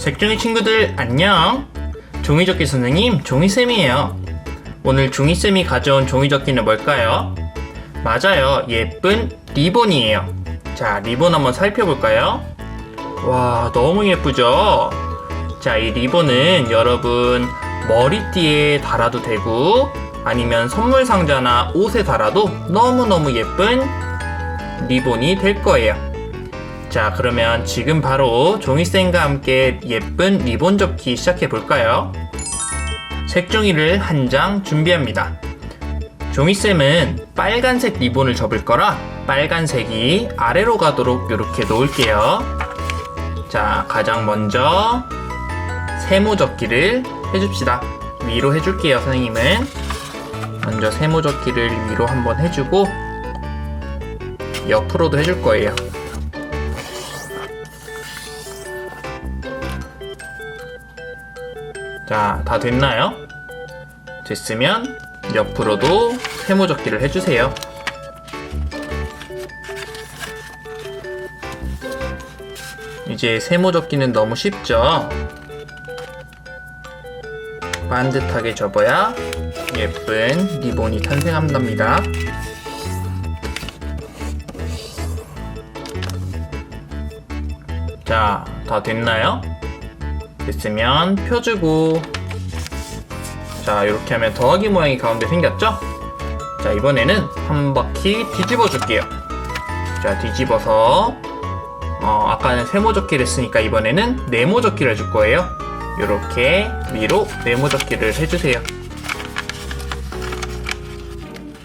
색종이 친구들 안녕 종이접기 선생님 종이쌤이에요 오늘 종이쌤이 가져온 종이접기는 뭘까요? 맞아요 예쁜 리본이에요 자 리본 한번 살펴볼까요? 와 너무 예쁘죠? 자 이 리본은 여러분 머리띠에 달아도 되고 아니면 선물 상자나 옷에 달아도 너무너무 예쁜 리본이 될 거예요 자, 그러면 지금 바로 종이쌤과 함께 예쁜 리본 접기 시작해 볼까요? 색종이를 한 장 준비합니다. 종이쌤은 빨간색 리본을 접을 거라 빨간색이 아래로 가도록 이렇게 놓을게요. 자, 가장 먼저 세모 접기를 해줍시다. 위로 해줄게요, 선생님은. 먼저 세모 접기를 위로 한번 해주고 옆으로도 해줄 거예요. 자, 다 됐나요? 됐으면 옆으로도 세모접기를 해주세요. 이제 세모접기는 너무 쉽죠? 반듯하게 접어야 예쁜 리본이 탄생한답니다. 자, 다 됐나요? 됐으면 펴주고. 자 이렇게 하면 더하기 모양이 가운데 생겼죠? 자 이번에는 한 바퀴 뒤집어 줄게요. 자 뒤집어서 어, 아까는 세모접기를 했으니까 이번에는 네모접기를 해줄 거예요. 이렇게 위로 네모접기를 해주세요.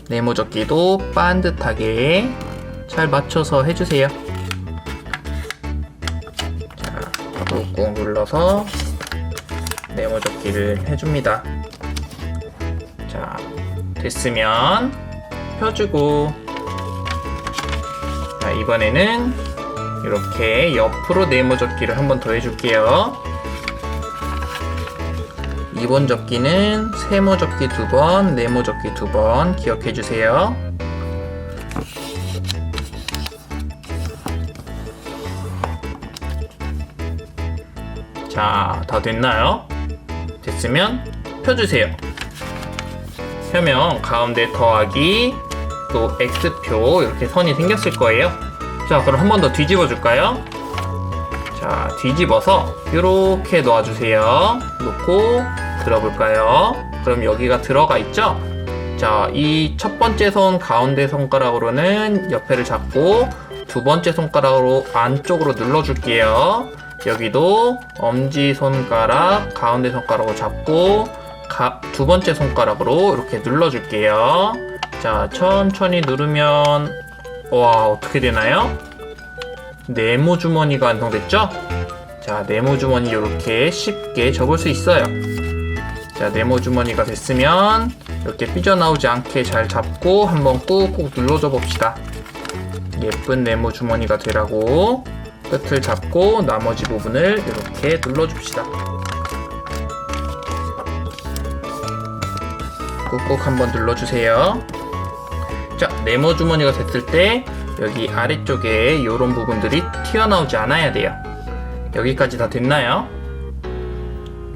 네모접기도 반듯하게 잘 맞춰서 해주세요 꾹꾹 눌러서 네모 접기를 해줍니다. 자, 됐으면 펴주고 자, 이번에는 이렇게 옆으로 네모 접기를 한 번 더 해줄게요. 이번 접기는 세모 접기 두 번, 네모 접기 두 번 기억해 주세요. 자, 다 됐나요? 됐으면 펴주세요. 펴면 가운데 더하기 또 X표 이렇게 선이 생겼을 거예요. 자, 그럼 한 번 더 뒤집어 줄까요? 자, 뒤집어서 이렇게 놓아주세요. 놓고 들어볼까요? 그럼 여기가 들어가 있죠? 자, 이 첫 번째 손 가운데 손가락으로는 옆에를 잡고 두 번째 손가락으로 안쪽으로 눌러줄게요. 여기도 엄지 손가락, 가운데 손가락으로 잡고 가, 두 번째 손가락으로 이렇게 눌러줄게요. 자, 천천히 누르면 와 어떻게 되나요? 네모 주머니가 완성됐죠? 자, 네모 주머니 이렇게 쉽게 접을 수 있어요. 자, 네모 주머니가 됐으면 이렇게 삐져나오지 않게 잘 잡고 한번 꾹꾹 눌러줘 봅시다. 예쁜 네모 주머니가 되라고 끝을 잡고 나머지 부분을 이렇게 눌러줍시다. 꾹꾹 한번 눌러주세요. 자, 네모 주머니가 됐을 때 여기 아래쪽에 이런 부분들이 튀어나오지 않아야 돼요. 여기까지 다 됐나요?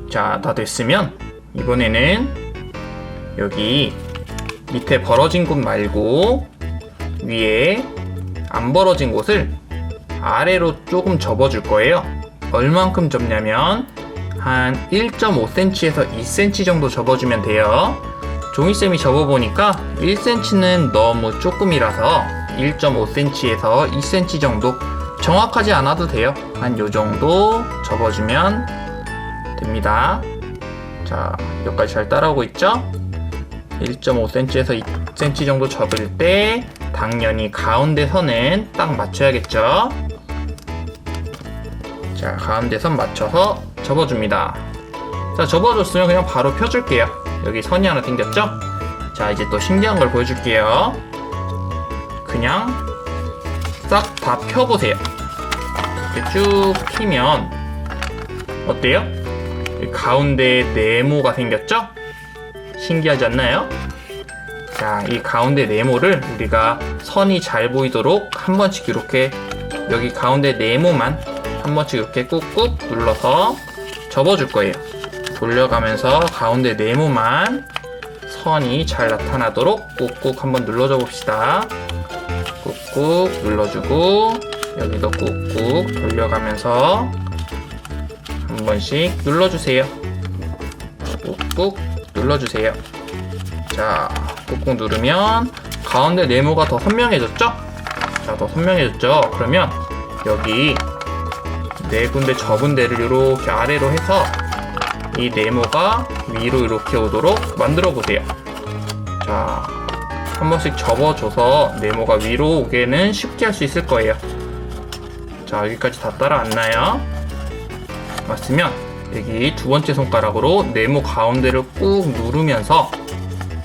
자, 다 됐으면 이번에는 여기 밑에 벌어진 곳 말고 위에 안 벌어진 곳을 아래로 조금 접어줄 거예요. 얼만큼 접냐면 한 1.5cm에서 2cm 정도 접어주면 돼요. 종이쌤이 접어보니까 1cm는 너무 조금이라서 1.5cm에서 2cm 정도 정확하지 않아도 돼요. 한 요 정도 접어주면 됩니다. 자, 여기까지 잘 따라오고 있죠? 1.5cm에서 2cm 정도 접을 때 당연히 가운데 선은 딱 맞춰야겠죠? 자, 가운데 선 맞춰서 접어줍니다. 자, 접어줬으면 그냥 바로 펴줄게요. 여기 선이 하나 생겼죠? 자, 이제 또 신기한 걸 보여줄게요. 그냥 싹 다 펴보세요. 이렇게 쭉 피면 어때요? 이 가운데 네모가 생겼죠? 신기하지 않나요? 자, 이 가운데 네모를 우리가 선이 잘 보이도록 한 번씩 이렇게 여기 가운데 네모만 한 번씩 이렇게 꾹꾹 눌러서 접어줄 거예요. 돌려가면서 가운데 네모만 선이 잘 나타나도록 꾹꾹 한번 눌러줘 봅시다. 꾹꾹 눌러주고 여기도 꾹꾹 돌려가면서 한 번씩 눌러주세요. 꾹꾹 눌러주세요. 자, 꾹꾹 누르면 가운데 네모가 더 선명해졌죠? 자, 더 선명해졌죠? 그러면 여기 네 군데 접은 데를 이렇게 아래로 해서 이 네모가 위로 이렇게 오도록 만들어 보세요. 자, 한 번씩 접어줘서 네모가 위로 오게는 쉽게 할 수 있을 거예요. 자, 여기까지 다 따라왔나요? 맞으면 여기 두 번째 손가락으로 네모 가운데를 꾹 누르면서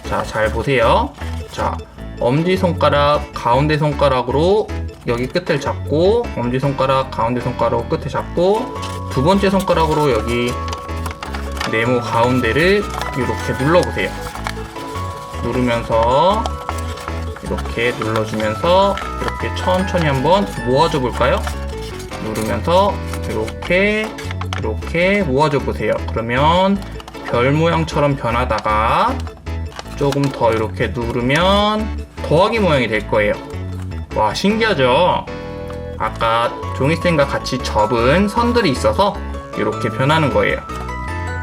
자, 잘 보세요. 자, 엄지 손가락, 가운데 손가락으로 여기 끝을 잡고 엄지 손가락, 가운데 손가락 끝에 잡고 두 번째 손가락으로 여기 네모 가운데를 이렇게 눌러보세요. 누르면서 이렇게 눌러주면서 이렇게 천천히 한번 모아줘 볼까요? 누르면서 이렇게 이렇게 모아줘 보세요. 그러면 별 모양처럼 변하다가 조금 더 이렇게 누르면 더하기 모양이 될 거예요. 와 신기하죠? 아까 종이쌤과 같이 접은 선들이 있어서 이렇게 변하는 거예요.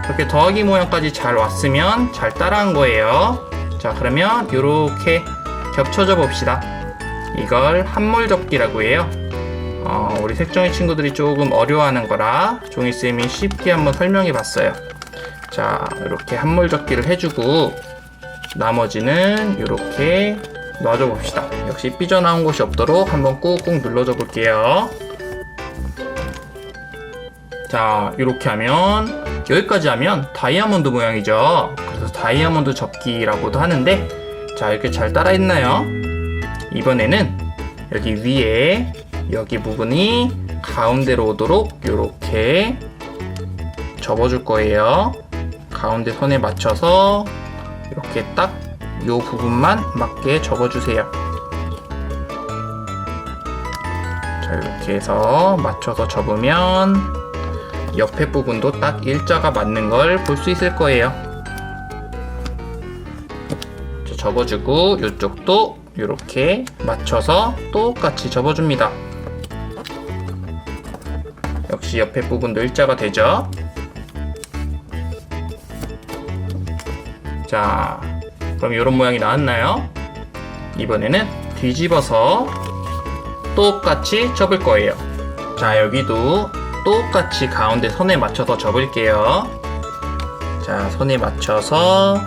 이렇게 더하기 모양까지 잘 왔으면 잘 따라한 거예요. 자, 그러면 이렇게 겹쳐져 봅시다. 이걸 한물 접기라고 해요. 어, 우리 색종이 친구들이 조금 어려워하는 거라 종이쌤이 쉽게 한번 설명해 봤어요. 자, 이렇게 한물 접기를 해주고 나머지는 이렇게 놔줘 봅시다. 역시 삐져나온 곳이 없도록 한번 꾹꾹 눌러줘 볼게요. 자, 이렇게 하면 여기까지 하면 다이아몬드 모양이죠. 그래서 다이아몬드 접기라고도 하는데 자, 이렇게 잘 따라했나요? 이번에는 여기 위에 여기 부분이 가운데로 오도록 이렇게 접어줄 거예요. 가운데 선에 맞춰서 이렇게 딱 이 부분만 맞게 접어주세요. 자, 이렇게 해서 맞춰서 접으면 옆에 부분도 딱 일자가 맞는 걸 볼 수 있을 거예요. 자, 접어주고 이쪽도 이렇게 맞춰서 똑같이 접어줍니다. 역시 옆에 부분도 일자가 되죠. 자, 그럼 이런 모양이 나왔나요? 이번에는 뒤집어서 똑같이 접을 거예요. 자, 여기도 똑같이 가운데 선에 맞춰서 접을게요. 자, 선에 맞춰서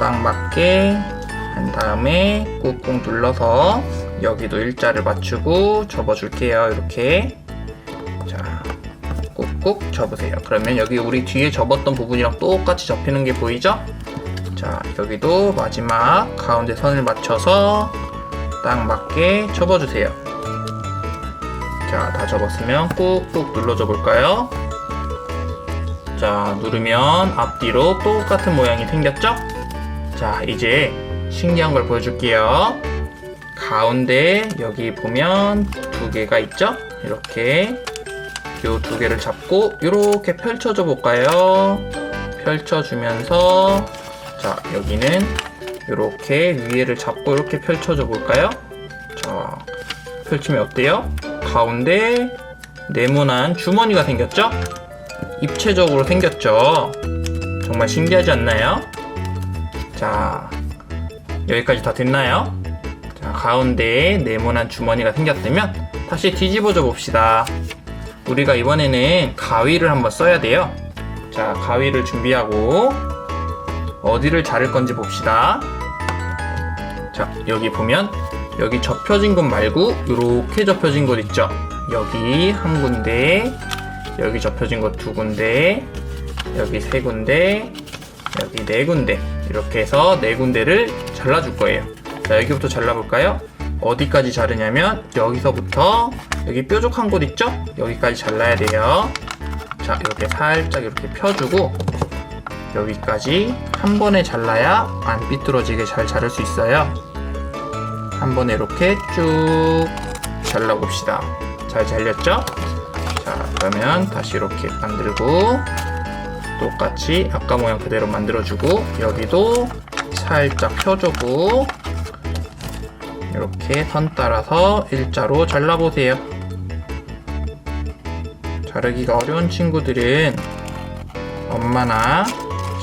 딱 맞게 한 다음에 꾹꾹 눌러서 여기도 일자를 맞추고 접어줄게요. 이렇게. 자, 꾹꾹 접으세요. 그러면 여기 우리 뒤에 접었던 부분이랑 똑같이 접히는 게 보이죠? 자, 여기도 마지막 가운데 선을 맞춰서 딱 맞게 접어주세요. 자, 다 접었으면 꾹꾹 눌러줘 볼까요? 자, 누르면 앞뒤로 똑같은 모양이 생겼죠? 자, 이제 신기한 걸 보여줄게요. 가운데 여기 보면 두 개가 있죠? 이렇게 요 두 개를 잡고 이렇게 펼쳐줘 볼까요? 펼쳐주면서 자, 여기는 이렇게 위에를 잡고 이렇게 펼쳐줘 볼까요? 자, 펼치면 어때요? 가운데 네모난 주머니가 생겼죠? 입체적으로 생겼죠? 정말 신기하지 않나요? 자, 여기까지 다 됐나요? 자, 가운데에 네모난 주머니가 생겼다면 다시 뒤집어줘 봅시다. 우리가 이번에는 가위를 한번 써야 돼요. 자, 가위를 준비하고 어디를 자를 건지 봅시다. 자, 여기 보면 여기 접혀진 곳 말고 이렇게 접혀진 곳 있죠? 여기 한 군데, 여기 접혀진 곳두 군데, 여기 세 군데, 여기 네 군데 이렇게 해서 네 군데를 잘라줄 거예요. 자, 여기부터 잘라볼까요? 어디까지 자르냐면 여기서부터 여기 뾰족한 곳 있죠? 여기까지 잘라야 돼요. 자, 이렇게 살짝 이렇게 펴주고 여기까지 한 번에 잘라야 안 삐뚤어지게 잘 자를 수 있어요. 한 번에 이렇게 쭉 잘라 봅시다. 잘 잘렸죠? 자, 그러면 다시 이렇게 만들고 똑같이 아까 모양 그대로 만들어주고 여기도 살짝 펴주고 이렇게 선 따라서 일자로 잘라보세요. 자르기가 어려운 친구들은 엄마나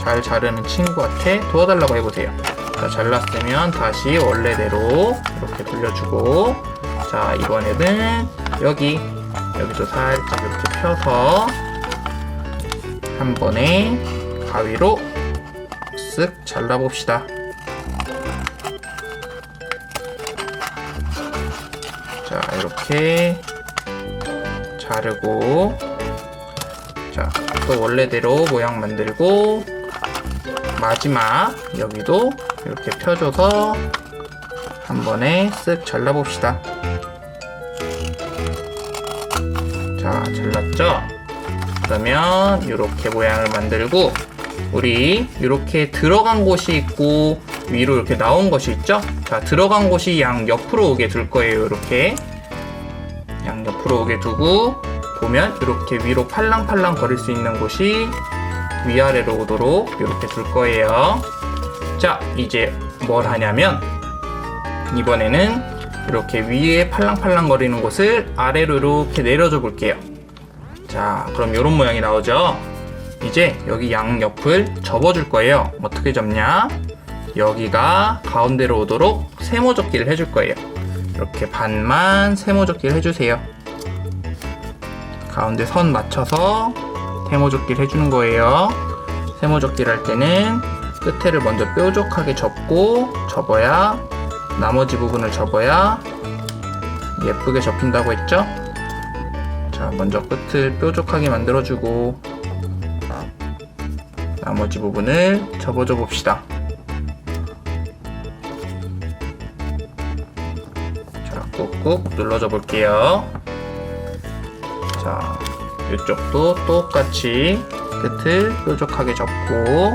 잘 자르는 친구한테 도와달라고 해보세요. 자, 잘랐으면 다시 원래대로 이렇게 돌려주고 자, 이번에는 여기 여기도 살짝 이렇게 펴서 한 번에 가위로 쓱 잘라봅시다. 자, 이렇게 자르고 자, 또 원래대로 모양 만들고 마지막 여기도 이렇게 펴줘서 한 번에 쓱 잘라봅시다. 자, 잘랐죠? 그러면 이렇게 모양을 만들고 우리 이렇게 들어간 곳이 있고 위로 이렇게 나온 것이 있죠? 자, 들어간 곳이 양 옆으로 오게 둘 거예요. 이렇게 양 옆으로 오게 두고 보면 이렇게 위로 팔랑팔랑 거릴 수 있는 곳이 위아래로 오도록 이렇게 둘 거예요. 자, 이제 뭘 하냐면 이번에는 이렇게 위에 팔랑팔랑 거리는 곳을 아래로 이렇게 내려줘 볼게요. 자, 그럼 이런 모양이 나오죠? 이제 여기 양옆을 접어줄 거예요. 어떻게 접냐? 여기가 가운데로 오도록 세모 접기를 해줄 거예요. 이렇게 반만 세모 접기를 해주세요. 가운데 선 맞춰서 세모 접기를 해주는 거예요. 세모 접기를 할 때는 끝에를 먼저 뾰족하게 접고 접어야 나머지 부분을 접어야 예쁘게 접힌다고 했죠? 자, 먼저 끝을 뾰족하게 만들어주고 나머지 부분을 접어줘 봅시다. 자, 꾹꾹 눌러줘 볼게요. 자, 이쪽도 똑같이 끝을 뾰족하게 접고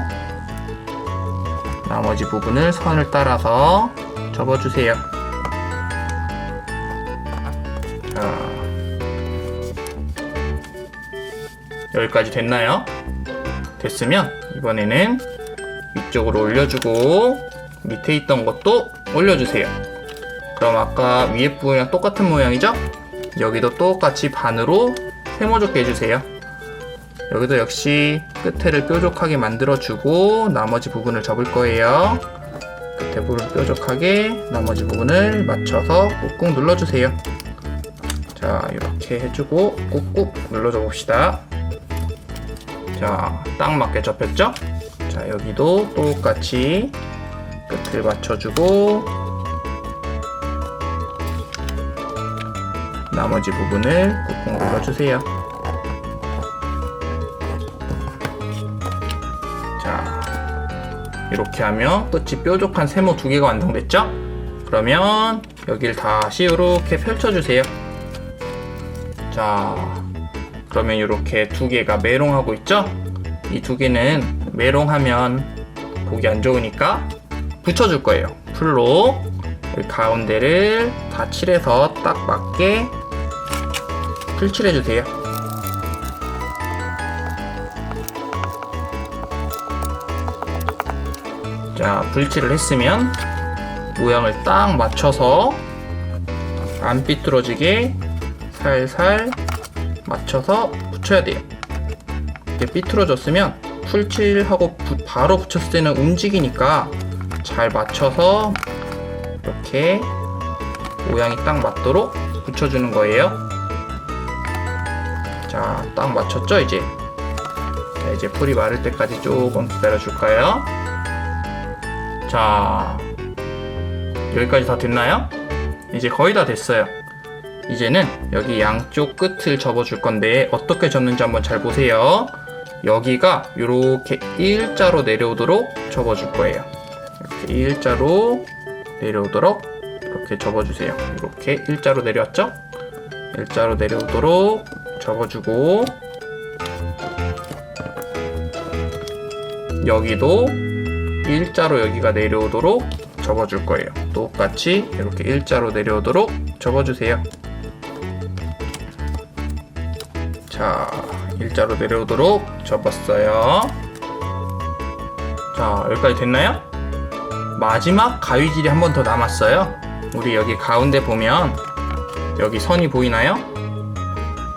나머지 부분을 선을 따라서 접어주세요. 자, 여기까지 됐나요? 됐으면 이번에는 위쪽으로 올려주고 밑에 있던 것도 올려주세요. 그럼 아까 위에 부분이랑 똑같은 모양이죠? 여기도 똑같이 반으로 세모좁게 해주세요. 여기도 역시 끝에를 뾰족하게 만들어주고 나머지 부분을 접을 거예요. 끝에 부분을 뾰족하게 나머지 부분을 맞춰서 꾹꾹 눌러주세요. 자 이렇게 해주고 꾹꾹 눌러줘 봅시다. 자, 딱 맞게 접혔죠? 자, 여기도 똑같이 끝을 맞춰주고 나머지 부분을 꾹꾹 눌러주세요. 자, 이렇게 하면 끝이 뾰족한 세모 두 개가 완성됐죠? 그러면 여기를 다시 이렇게 펼쳐주세요. 자, 그러면 이렇게 두 개가 메롱하고 있죠? 이 두 개는 메롱하면 보기 안 좋으니까 붙여줄 거예요. 풀로 가운데를 다 칠해서 딱 맞게 풀칠해주세요. 자, 불칠을 했으면 모양을 딱 맞춰서 안 삐뚤어지게 살살 맞춰서 붙여야 돼요. 이렇게 삐뚤어졌으면 풀칠하고 부- 바로 붙였을 때는 움직이니까 잘 맞춰서 이렇게 모양이 딱 맞도록 붙여주는 거예요. 자, 딱 맞췄죠, 이제? 자, 이제 풀이 마를 때까지 조금 기다려 줄까요? 자, 여기까지 다 됐나요? 이제 거의 다 됐어요. 이제는 여기 양쪽 끝을 접어줄 건데 어떻게 접는지 한번 잘 보세요. 여기가 이렇게 일자로 내려오도록 접어줄 거예요. 이렇게 일자로 내려오도록 이렇게 접어주세요. 이렇게 일자로 내려왔죠? 일자로 내려오도록 접어주고 여기도 일자로 여기가 내려오도록 접어줄 거예요. 똑같이 이렇게 일자로 내려오도록 접어주세요. 자, 일자로 내려오도록 접었어요. 자, 여기까지 됐나요? 마지막 가위질이 한 번 더 남았어요. 우리 여기 가운데 보면 여기 선이 보이나요?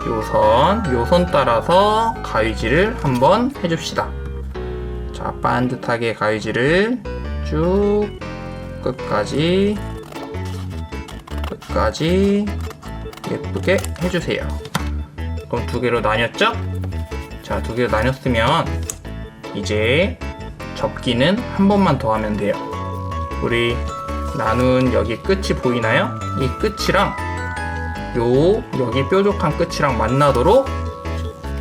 요 선, 요선 따라서 가위질을 한번 해줍시다. 자, 반듯하게 가위질을 쭉 끝까지 끝까지 예쁘게 해주세요. 그럼 두 개로 나뉘었죠? 자, 두 개로 나뉘었으면 이제 접기는 한 번만 더 하면 돼요. 우리 나눈 여기 끝이 보이나요? 이 끝이랑 요 여기 뾰족한 끝이랑 만나도록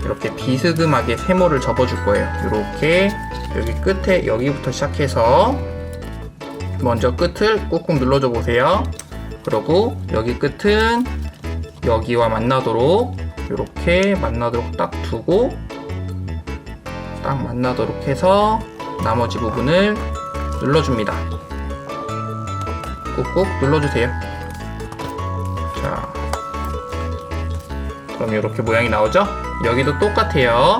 이렇게 비스듬하게 세모를 접어줄 거예요. 이렇게 여기 끝에 여기부터 시작해서 먼저 끝을 꾹꾹 눌러줘 보세요. 그리고 여기 끝은 여기와 만나도록 이렇게 만나도록 딱 두고 딱 만나도록 해서 나머지 부분을 눌러줍니다. 꾹꾹 눌러주세요. 자, 그럼 이렇게 모양이 나오죠? 여기도 똑같아요.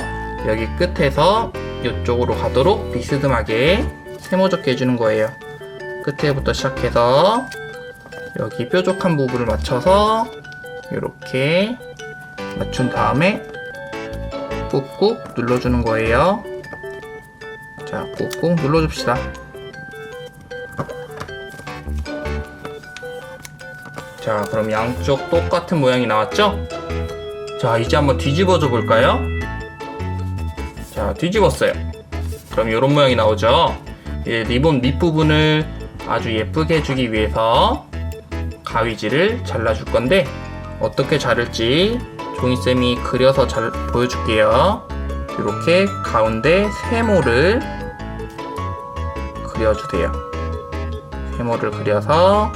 여기 끝에서 이쪽으로 가도록 비스듬하게 세모적게 해주는 거예요. 끝에부터 시작해서 여기 뾰족한 부분을 맞춰서 이렇게 맞춘 다음에 꾹꾹 눌러주는 거예요. 자, 꾹꾹 눌러줍시다. 자, 그럼 양쪽 똑같은 모양이 나왔죠? 자, 이제 한번 뒤집어줘 볼까요? 자, 뒤집었어요. 그럼 이런 모양이 나오죠? 이제 리본 밑부분을 아주 예쁘게 해주기 위해서 가위질을 잘라줄 건데 어떻게 자를지 종이쌤이 그려서 잘 보여줄게요. 이렇게 가운데 세모를 그려주세요. 세모를 그려서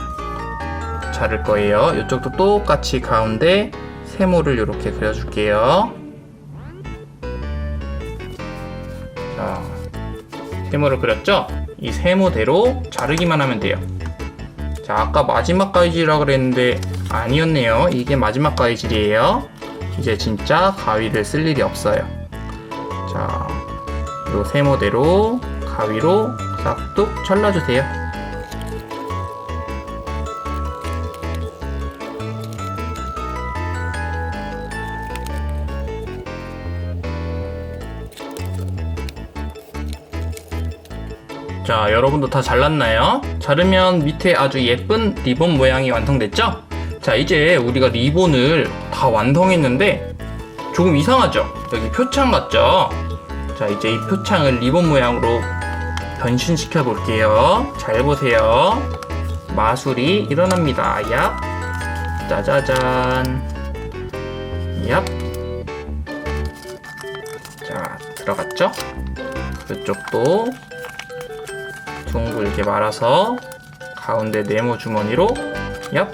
자를 거예요. 이쪽도 똑같이 가운데 세모를 이렇게 그려줄게요. 자, 세모를 그렸죠? 이 세모대로 자르기만 하면 돼요. 자, 아까 마지막 가위질이라 그랬는데 아니었네요. 이게 마지막 가위질이에요. 이제 진짜 가위를 쓸 일이 없어요. 자, 요 세모대로 가위로 싹둑 잘라주세요. 자, 여러분도 다 잘랐나요? 자르면 밑에 아주 예쁜 리본 모양이 완성됐죠? 자, 이제 우리가 리본을 다 완성했는데 조금 이상하죠? 여기 표창 같죠? 자, 이제 이 표창을 리본 모양으로 변신시켜 볼게요. 잘 보세요. 마술이 일어납니다. 얍. 짜자잔. 얍. 자, 들어갔죠? 이쪽도 둥글게 말아서 가운데 네모 주머니로 얍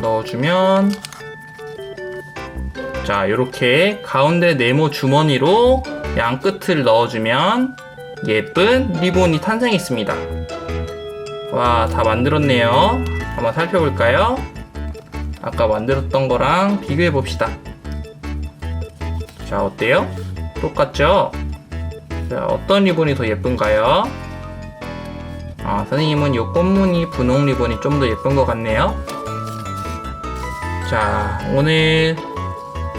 넣어주면 자 이렇게 가운데 네모 주머니로 양 끝을 넣어주면 예쁜 리본이 탄생했습니다. 와 다 만들었네요. 한번 살펴볼까요? 아까 만들었던 거랑 비교해 봅시다. 자 어때요? 똑같죠 자, 어떤 리본이 더 예쁜가요? 아, 선생님은 이 꽃무늬 분홍 리본이 좀 더 예쁜 것 같네요. 자, 오늘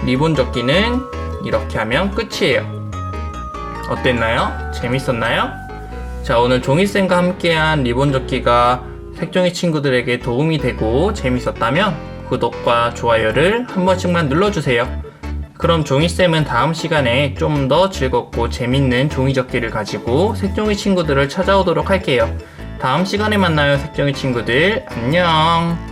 리본 접기는 이렇게 하면 끝이에요. 어땠나요? 재밌었나요? 자, 오늘 종이쌤과 함께한 리본 접기가 색종이 친구들에게 도움이 되고 재밌었다면 구독과 좋아요를 한 번씩만 눌러주세요. 그럼 종이쌤은 다음 시간에 좀 더 즐겁고 재밌는 종이접기를 가지고 색종이 친구들을 찾아오도록 할게요. 다음 시간에 만나요, 색종이 친구들. 안녕.